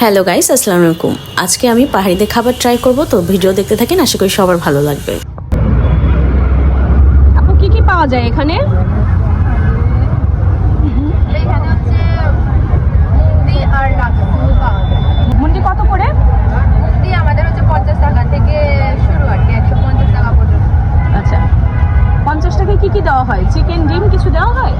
Hello guys আসসালামু আলাইকুম। আজকে আমি পাহাড়িদের খাবার ট্রাই করব তো ভিডিও দেখতে থাকেন আশা করি সবার ভালো লাগবে। আপু কি কি পাওয়া যায় এখানে? এখানে হচ্ছে মুন্দি আর লাচ্ছু পাওয়া যায়। মুন্ডি কত করে? মুন্দি আমাদের হচ্ছে পঞ্চাশ টাকা থেকে শুরু আর কি একশো পঞ্চাশ টাকা পর্যন্ত। আচ্ছা। পঞ্চাশ টাকায় কি কি দেওয়া হয়? চিকেন ডিম কিছু দেওয়া হয়?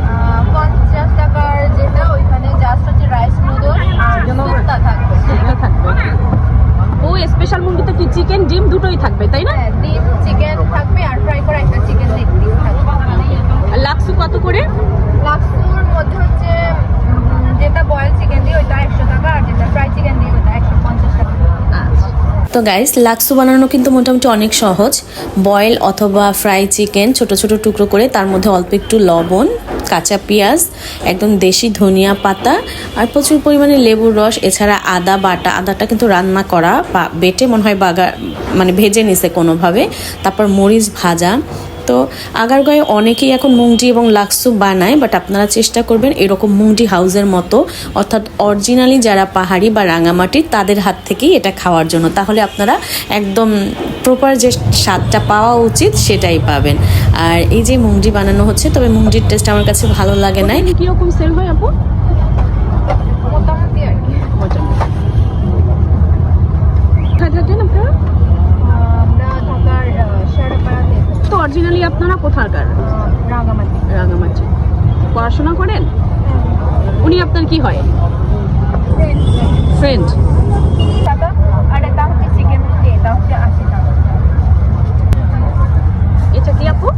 পঞ্চাশ টাকার যেটা ওইখানে জাস্ট হচ্ছে রাইস নুডল আর সুপটা থাকবে সেগুলো থাকবে ও স্পেশাল মুন্ডিতে কি চিকেন ডিম দুটোই থাকবে তাই না? হ্যাঁ ডিম চিকেন থাকবে আর ফ্রাই করা একটা চিকেন লেগ পিস থাকবে। লাক্সু কত করে? লাক্সুর মধ্যে হচ্ছে যেটা বয়েল চিকেন দিয়ে ওইটা একশো টাকা আর যেটা ফ্রাই চিকেন দিয়ে ওইটা একশো পঞ্চাশ টাকা। আচ্ছা। তো গাইস লাক্সু বানানো কিন্তু মোটামুটি অনেক সহজ। বয়েল অথবা ফ্রাই চিকেন ছোট ছোট টুকরো করে তার মধ্যে অল্প একটু লবণ কাঁচা পেঁয়াজ, একদম দেশি ধনিয়া পাতা আর প্রচুর পরিমাণে লেবুর রস, এছাড়া আদা বাটা, আদাটা কিন্তু রান্না করা বা বেটে মনে হয় বাগা মানে ভেজে নিছে কোনোভাবে। তারপর মরিচ ভাজা। তো আগারগাঁয়ে অনেকেই এখন মুংটি এবং লাক্সু বানায় বাট আপনারা চেষ্টা করবেন এরকম মুংটি হাউসের মতো, অর্থাৎ অরিজিনালি যারা পাহাড়ি বা রাঙামাটির তাদের হাত থেকেই এটা খাওয়ার জন্য। তাহলে আপনারা একদম প্রপার যে স্বাদটা পাওয়া উচিত সেটাই পাবেন। আর এই যে মুংটি বানানো হচ্ছে তবে মুংটির টেস্ট আমার কাছে ভালো লাগে নাই। কীরকম সেল হয় আপু? তো অরিজিনালি আপনারা কোথাকার? রাঙামাটি। রাঙামাটি পড়াশোনা করেন? উনি আপনার কি হয়? ফ্রেন্ড টাকা আর এটা হচ্ছে চিকেন এটা হচ্ছে আশি টাকা এটা কি আপু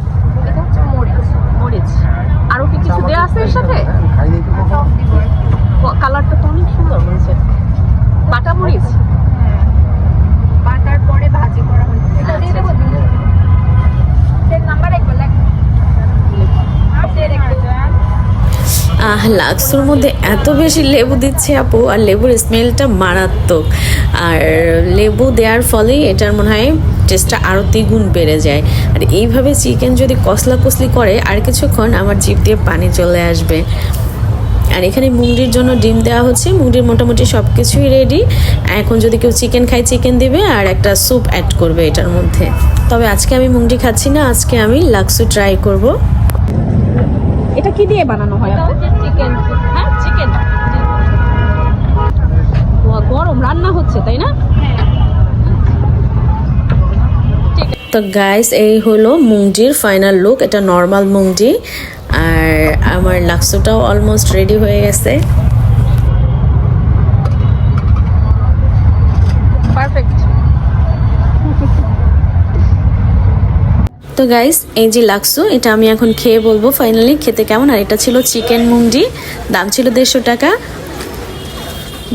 এটা হচ্ছে মরিচ মরিচ আরও কি কিছু দেওয়া আছে এর সাথে। কালারটা তো অনেক সুন্দর হয়েছে বাটা মরিচ হ্যাঁ। বাটার পরে ভাজি করা হয়েছে এটা দিয়ে দেবো নাম্বার একবার লেখ। আর সেট আহ লাক্সুর মধ্যে এত বেশি লেবু দিচ্ছে আপু আর লেবুর স্মেলটা মারাত্মক। আর লেবু দেওয়ার ফলে এটার মনে হয় টেস্টটা আরও দ্বিগুণ বেড়ে যায়। আর এইভাবে চিকেন যদি কসলা কসলি করে আর কিছুক্ষণ আমার জিভ দিয়ে পানি চলে আসবে। আর এখানে মুঙ্গির জন্য ডিম দেওয়া হচ্ছে। মুঙ্গির মোটামুটি সব কিছুই রেডি এখন যদি কেউ চিকেন খায় চিকেন দিবে আর একটা স্যুপ অ্যাড করবে এটার মধ্যে। তবে আজকে আমি মুঙ্গি খাচ্ছি না আজকে আমি লাক্সু ট্রাই করব। এটা কি দিয়ে বানানো হয় আপু চিকেন হ্যাঁ চিকেন গরম রান্না হচ্ছে তাই না? তো গাইস এই হলো মুংজির ফাইনাল লুক এটা নর্মাল মুংজি আর আমার লাক্সুটাও অলমোস্ট রেডি হয়ে গেছে। তো গাইস এই যে লাক্সু এটা আমি এখন খেয়ে বলব ফাইনালি খেতে কেমন? আর এটা ছিল চিকেন মুংজি দাম ছিল দেড়শো টাকা।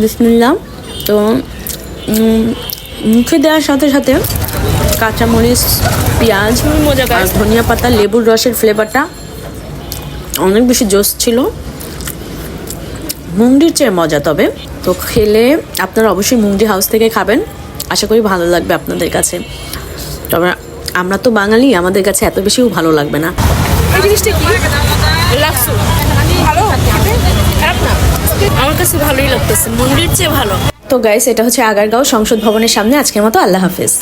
বিসমিল্লাহ। তো মুখে দেওয়ার সাথে সাথে কাঁচামরিচ পেঁয়াজ আর ধনিয়া পাতা লেবুর রসের ফ্লেভারটা অনেক বেশি জোস ছিল। মুংডির চেয়ে মজা তবে। তো খেলে আপনারা অবশ্যই মুংডি হাউস থেকে খাবেন। আশা করি ভালো লাগবে আপনাদের কাছে। তবে আমরা তো বাঙালি আমাদের কাছে এত বেশিও ভালো লাগবে না। এই জিনিসটা কি? ভালো? খারাপ না? আমার কাছে ভালোই লাগতেছে। মন্দির চেয়ে ভালো। তো গাইস এটা হচ্ছে আগারগাঁও সংসদ ভবনের সামনে। আজকের মতো আল্লাহ হাফেজ।